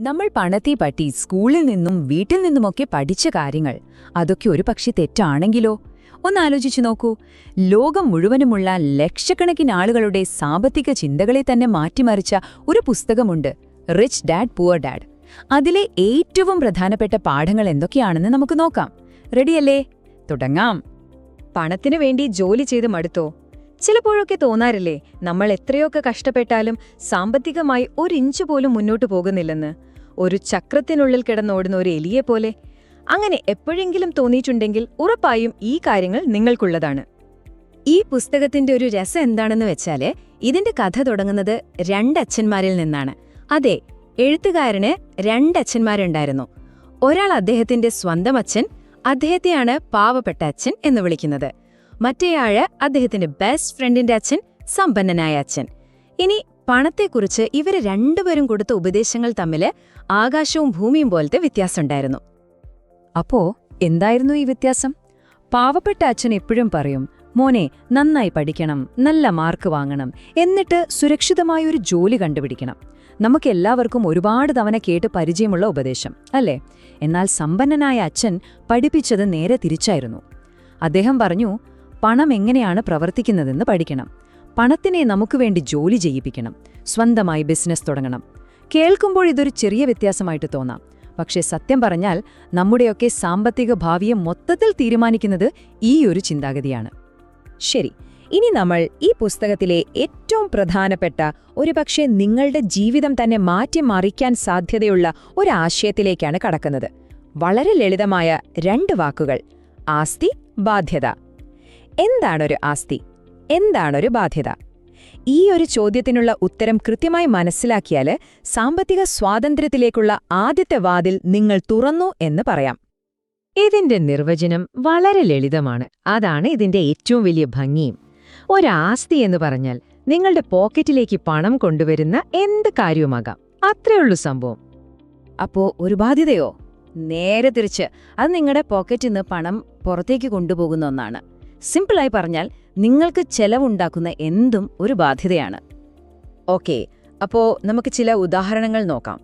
നമ്മൾ പണത്തെ പറ്റി സ്കൂളിൽ നിന്നും വീട്ടിൽ നിന്നുമൊക്കെ പഠിച്ച കാര്യങ്ങൾ അതൊക്കെ ഒരു പക്ഷെ തെറ്റാണെങ്കിലോ? ഒന്നാലോചിച്ചു നോക്കൂ. ലോകം മുഴുവനുമുള്ള ലക്ഷക്കണക്കിന് ആളുകളുടെ സാമ്പത്തിക ചിന്തകളെ തന്നെ മാറ്റിമറിച്ച ഒരു പുസ്തകമുണ്ട് റിച്ച് ഡാഡ് പുവർ ഡാഡ് അതിലെ ഏറ്റവും പ്രധാനപ്പെട്ട പാഠങ്ങൾ എന്തൊക്കെയാണെന്ന് നമുക്ക് നോക്കാം. റെഡിയല്ലേ? തുടങ്ങാം. പണത്തിനു വേണ്ടി ജോലി ചെയ്ത് മടുത്തോ? ചിലപ്പോഴൊക്കെ തോന്നാറില്ലേ നമ്മൾ എത്രയൊക്കെ കഷ്ടപ്പെട്ടാലും സാമ്പത്തികമായി ഒരിഞ്ച് പോലും മുന്നോട്ട് പോകുന്നില്ലെന്ന്? ഒരു ചക്രത്തിനുള്ളിൽ കിടന്നോടുന്ന ഒരു എലിയെ പോലെ. അങ്ങനെ എപ്പോഴെങ്കിലും തോന്നിയിട്ടുണ്ടെങ്കിൽ ഉറപ്പായും ഈ കാര്യങ്ങൾ നിങ്ങൾക്കുള്ളതാണ്. ഈ പുസ്തകത്തിന്റെ ഒരു രസം എന്താണെന്ന് വെച്ചാൽ ഇതിന്റെ കഥ തുടങ്ങുന്നത് രണ്ടച്ഛന്മാരിൽ നിന്നാണ്. അതെ എഴുത്തുകാരന് രണ്ടച്ഛന്മാരുണ്ടായിരുന്നു. ഒരാൾ അദ്ദേഹത്തിന്റെ സ്വന്തം അച്ഛൻ അദ്ദേഹത്തെയാണ് പാവപ്പെട്ട അച്ഛൻ എന്ന് വിളിക്കുന്നത്. മറ്റേയാൾ അദ്ദേഹത്തിന്റെ ബെസ്റ്റ് ഫ്രണ്ടിന്റെ അച്ഛൻ സമ്പന്നനായ അച്ഛൻ. ഇനി പണത്തെക്കുറിച്ച് ഇവർ രണ്ടുപേരും കൊടുത്ത ഉപദേശങ്ങൾ തമ്മിൽ ആകാശവും ഭൂമിയും പോലത്തെ വ്യത്യാസമുണ്ടായിരുന്നു. അപ്പോ എന്തായിരുന്നു ഈ വ്യത്യാസം? പാവപ്പെട്ട അച്ഛൻ എപ്പോഴും പറയും മോനെ നന്നായി പഠിക്കണം നല്ല മാർക്ക് വാങ്ങണം എന്നിട്ട് സുരക്ഷിതമായ ഒരു ജോലി കണ്ടുപിടിക്കണം. നമുക്കെല്ലാവർക്കും ഒരുപാട് തവണ കേട്ട് പരിചയമുള്ള ഉപദേശം അല്ലേ? എന്നാൽ സമ്പന്നനായ അച്ഛൻ പഠിപ്പിച്ചത് നേരെ തിരിച്ചായിരുന്നു. അദ്ദേഹം പറഞ്ഞു പണം എങ്ങനെയാണ് പ്രവർത്തിക്കുന്നതെന്ന് പഠിക്കണം. പണത്തിനെ നമുക്ക് വേണ്ടി ജോലി ചെയ്യിപ്പിക്കണം. സ്വന്തമായി ബിസിനസ് തുടങ്ങണം. കേൾക്കുമ്പോൾ ഇതൊരു ചെറിയ വ്യത്യാസമായിട്ട് തോന്നാം. പക്ഷേ സത്യം പറഞ്ഞാൽ നമ്മുടെയൊക്കെ സാമ്പത്തിക ഭാവിയെ മൊത്തത്തിൽ തീരുമാനിക്കുന്നത് ഈ ഒരു ചിന്താഗതിയാണ്. ശരി ഇനി നമ്മൾ ഈ പുസ്തകത്തിലെ ഏറ്റവും പ്രധാനപ്പെട്ട ഒരുപക്ഷെ നിങ്ങളുടെ ജീവിതം തന്നെ മാറ്റിമറിക്കാൻ സാധ്യതയുള്ള ഒരാശയത്തിലേക്കാണ് കടക്കുന്നത്. വളരെ ലളിതമായ രണ്ട് വാക്കുകൾ. ആസ്തി ബാധ്യത. എന്താണൊരു ആസ്തി? എന്താണൊരു ബാധ്യത? ഈ ഒരു ചോദ്യത്തിനുള്ള ഉത്തരം കൃത്യമായി മനസ്സിലാക്കിയാൽ സാമ്പത്തിക സ്വാതന്ത്ര്യത്തിലേക്കുള്ള ആദ്യത്തെ വാതിൽ നിങ്ങൾ തുറന്നു എന്ന് പറയാം. ഇതിന്റെ നിർവചനം വളരെ ലളിതമാണ്. അതാണ് ഇതിന്റെ ഏറ്റവും വലിയ ഭംഗിയും. ഒരാസ്തി എന്ന് പറഞ്ഞാൽ നിങ്ങളുടെ പോക്കറ്റിലേക്ക് പണം കൊണ്ടുവരുന്ന എന്ത് കാര്യവുമാകാം. അത്രയുള്ളൂ സംഭവം. അപ്പോ ഒരു ബാധ്യതയോ? നേരെ തിരിച്ച് അത് നിങ്ങളുടെ പോക്കറ്റിൽ നിന്ന് പണം പുറത്തേക്ക് കൊണ്ടുപോകുന്ന ഒന്നാണ്. സിമ്പിളായി പറഞ്ഞാൽ നിങ്ങൾക്ക് ചെലവുണ്ടാക്കുന്ന എന്തും ഒരു ബാധ്യതയാണ്. ഓക്കെ അപ്പോ നമുക്ക് ചില ഉദാഹരണങ്ങൾ നോക്കാം.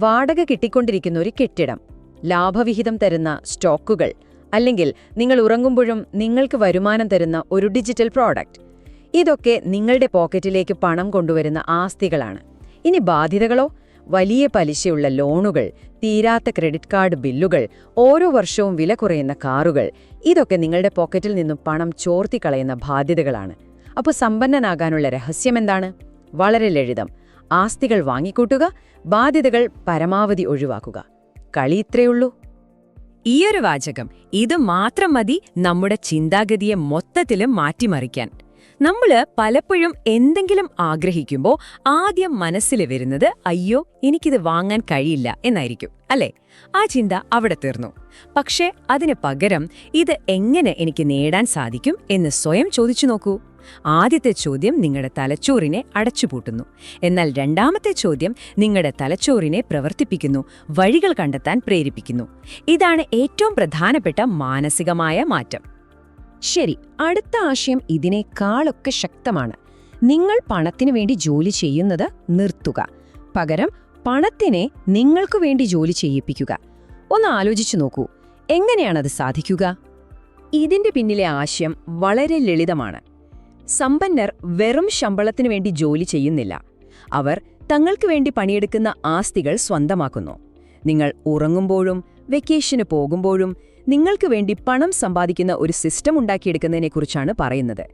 വാടക കിട്ടിക്കൊണ്ടിരിക്കുന്ന ഒരു കെട്ടിടം ലാഭവിഹിതം തരുന്ന സ്റ്റോക്കുകൾ അല്ലെങ്കിൽ നിങ്ങൾ ഉറങ്ങുമ്പോഴും നിങ്ങൾക്ക് വരുമാനം തരുന്ന ഒരു ഡിജിറ്റൽ പ്രോഡക്റ്റ്. ഇതൊക്കെ നിങ്ങളുടെ പോക്കറ്റിലേക്ക് പണം കൊണ്ടുവരുന്ന ആസ്തികളാണ്. ഇനി ബാധ്യതകളോ? വലിയ പലിശയുള്ള ലോണുകൾ തീരാത്ത ക്രെഡിറ്റ് കാർഡ് ബില്ലുകൾ ഓരോ വർഷവും വില കുറയുന്ന കാറുകൾ ഇതൊക്കെ നിങ്ങളുടെ പോക്കറ്റിൽ നിന്നും പണം ചോർത്തിക്കളയുന്ന ബാധ്യതകളാണ്. അപ്പോൾ സമ്പന്നനാകാനുള്ള രഹസ്യം എന്താണ്? വളരെ ലളിതം. ആസ്തികൾ വാങ്ങിക്കൂട്ടുക ബാധ്യതകൾ പരമാവധി ഒഴിവാക്കുക. കളി ഇത്രയുള്ളൂ ഈയൊരു വാചകം ഇത് മാത്രം മതി നമ്മുടെ ചിന്താഗതിയെ മൊത്തത്തിലും മാറ്റിമറിക്കാൻ. നമ്മൾ പലപ്പോഴും എന്തെങ്കിലും ആഗ്രഹിക്കുമ്പോൾ ആദ്യം മനസ്സിൽ വരുന്നത് അയ്യോ എനിക്കിത് വാങ്ങാൻ കഴിയില്ല എന്നായിരിക്കും അല്ലേ? ആ ചിന്ത അവിടെ തീർന്നു. പക്ഷേ അതിന് പകരം ഇത് എങ്ങനെ എനിക്ക് നേടാൻ സാധിക്കും എന്ന് സ്വയം ചോദിച്ചു നോക്കൂ. ആദ്യത്തെ ചോദ്യം നിങ്ങളുടെ തലച്ചോറിനെ അടച്ചുപൂട്ടുന്നു. എന്നാൽ രണ്ടാമത്തെ ചോദ്യം നിങ്ങളുടെ തലച്ചോറിനെ പ്രവർത്തിപ്പിക്കുന്നു വഴികൾ കണ്ടെത്താൻ പ്രേരിപ്പിക്കുന്നു. ഇതാണ് ഏറ്റവും പ്രധാനപ്പെട്ട മാനസികമായ മാറ്റം. ശരി അടുത്ത ആശയം ഇതിനേക്കാളൊക്കെ ശക്തമാണ്. നിങ്ങൾ പണത്തിനു വേണ്ടി ജോലി ചെയ്യുന്നത് നിർത്തുക. പകരം പണത്തിനെ നിങ്ങൾക്കു വേണ്ടി ജോലി ചെയ്യിപ്പിക്കുക. ഒന്ന് ആലോചിച്ചു നോക്കൂ. എങ്ങനെയാണത് സാധിക്കുക? ഇതിന്റെ പിന്നിലെ ആശയം വളരെ ലളിതമാണ്. സമ്പന്നർ വെറും ശമ്പളത്തിനു വേണ്ടി ജോലി ചെയ്യുന്നില്ല. അവർ തങ്ങൾക്ക് വേണ്ടി പണിയെടുക്കുന്ന ആസ്തികൾ സ്വന്തമാക്കുന്നു. നിങ്ങൾ ഉറങ്ങുമ്പോഴും വെക്കേഷന് പോകുമ്പോഴും നിങ്ങൾക്ക് വേണ്ടി പണം സമ്പാദിക്കുന്ന ഒരു സിസ്റ്റം ഉണ്ടാക്കിയെടുക്കുന്നതിനെക്കുറിച്ചാണ് പറയുന്നത്.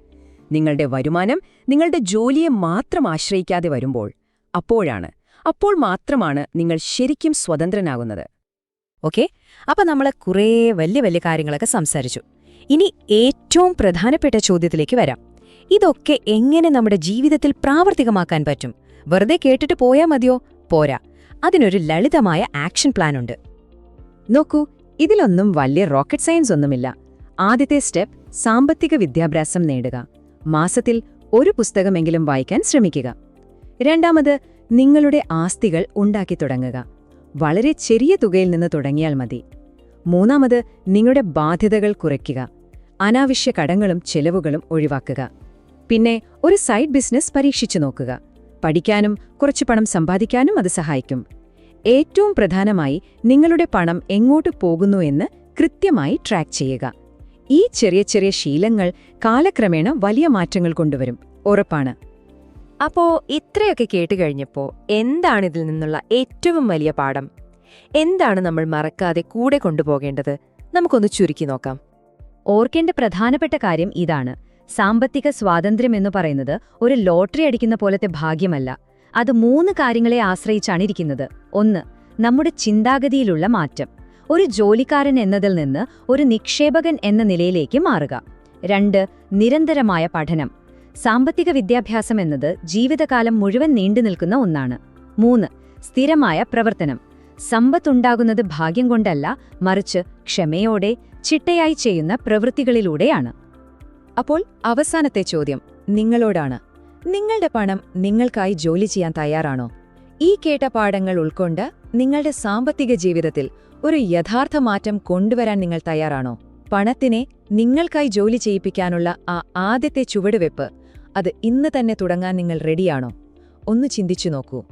നിങ്ങളുടെ വരുമാനം നിങ്ങളുടെ ജോലിയെ മാത്രം ആശ്രയിക്കാതെ വരുമ്പോൾ അപ്പോഴാണ്. അപ്പോൾ മാത്രമാണ് നിങ്ങൾ ശരിക്കും സ്വതന്ത്രനാകുന്നത്. ഓക്കെ? അപ്പം നമ്മൾ കുറേ വലിയ വലിയ കാര്യങ്ങളൊക്കെ സംസാരിച്ചു. ഇനി ഏറ്റവും പ്രധാനപ്പെട്ട ചോദ്യത്തിലേക്ക് വരാം. ഇതൊക്കെ എങ്ങനെ നമ്മുടെ ജീവിതത്തിൽ പ്രാവർത്തികമാക്കാൻ പറ്റും? വെറുതെ കേട്ടിട്ട് പോയാൽ മതിയോ? പോരാ. അതിനൊരു ലളിതമായ ആക്ഷൻ പ്ലാൻ ഉണ്ട്. നോക്കൂ ഇതിലൊന്നും വലിയ റോക്കറ്റ് സയൻസ് ഒന്നുമില്ല. ആദ്യത്തെ സ്റ്റെപ്പ് സാമ്പത്തിക വിദ്യാഭ്യാസം നേടുക. മാസത്തിൽ ഒരു പുസ്തകമെങ്കിലും വായിക്കാൻ ശ്രമിക്കുക. രണ്ടാമത് നിങ്ങളുടെ ആസ്തികൾ ഉണ്ടാക്കി തുടങ്ങുക. വളരെ ചെറിയ തുകയിൽ നിന്ന് തുടങ്ങിയാൽ മതി. മൂന്നാമത് നിങ്ങളുടെ ബാധ്യതകൾ കുറയ്ക്കുക. അനാവശ്യ കടങ്ങളും ചെലവുകളും ഒഴിവാക്കുക. പിന്നെ ഒരു സൈഡ് ബിസിനസ് പരീക്ഷിച്ചു നോക്കുക. പഠിക്കാനും കുറച്ച് പണം സമ്പാദിക്കാനും അത് സഹായിക്കും. ഏറ്റവും പ്രധാനമായി നിങ്ങളുടെ പണം എങ്ങോട്ട് പോകുന്നു എന്ന് കൃത്യമായി ട്രാക്ക് ചെയ്യുക. ഈ ചെറിയ ചെറിയ ശീലങ്ങൾ കാലക്രമേണ വലിയ മാറ്റങ്ങൾ കൊണ്ടുവരും. ഉറപ്പാണ്. അപ്പോ ഇത്രയൊക്കെ കേട്ട് കഴിഞ്ഞപ്പോ എന്താണ് ഇതിൽ നിന്നുള്ള ഏറ്റവും വലിയ പാഠം? എന്താണ് നമ്മൾ മറക്കാതെ കൂടെ കൊണ്ടുപോകേണ്ടത്? നമുക്കൊന്ന് ചുരുക്കി നോക്കാം. ഓർക്കേണ്ട പ്രധാനപ്പെട്ട കാര്യം ഇതാണ്. സാമ്പത്തിക സ്വാതന്ത്ര്യം എന്ന് പറയുന്നത് ഒരു ലോട്ടറി അടിക്കുന്ന പോലത്തെ ഭാഗ്യമല്ല. അത് മൂന്ന് കാര്യങ്ങളെ ആശ്രയിച്ചാണ് ഇരിക്കുന്നത്. ഒന്ന് നമ്മുടെ ചിന്താഗതിയിലുള്ള മാറ്റം. ഒരു ജോലിക്കാരൻ എന്നതിൽ നിന്ന് ഒരു നിക്ഷേപകൻ എന്ന നിലയിലേക്ക് മാറുക. രണ്ട് നിരന്തരമായ പഠനം. സാമ്പത്തിക വിദ്യാഭ്യാസം എന്നത് ജീവിതകാലം മുഴുവൻ നീണ്ടുനിൽക്കുന്ന ഒന്നാണ്. മൂന്ന് സ്ഥിരമായ പ്രവർത്തനം. സമ്പത്തുണ്ടാകുന്നത് ഭാഗ്യം കൊണ്ടല്ല മറിച്ച് ക്ഷമയോടെ ചിട്ടയായി ചെയ്യുന്ന പ്രവൃത്തികളിലൂടെയാണ്. അപ്പോൾ അവസാനത്തെ ചോദ്യം നിങ്ങളോടാണ്. നിങ്ങളുടെ പണം നിങ്ങൾക്കായി ജോലി ചെയ്യാൻ തയ്യാറാണോ? ഈ കേട്ട പാഠങ്ങൾ ഉൾക്കൊണ്ട് നിങ്ങളുടെ സാമ്പത്തിക ജീവിതത്തിൽ ഒരു യഥാർത്ഥ മാറ്റം കൊണ്ടുവരാൻ നിങ്ങൾ തയ്യാറാണോ? പണത്തിനെ നിങ്ങൾക്കായി ജോലി ചെയ്യിപ്പിക്കാനുള്ള ആ ആദ്യത്തെ ചുവടുവെപ്പ് അത് ഇന്ന് തന്നെ തുടങ്ങാൻ നിങ്ങൾ റെഡിയാണോ? ഒന്ന് ചിന്തിച്ചു നോക്കൂ.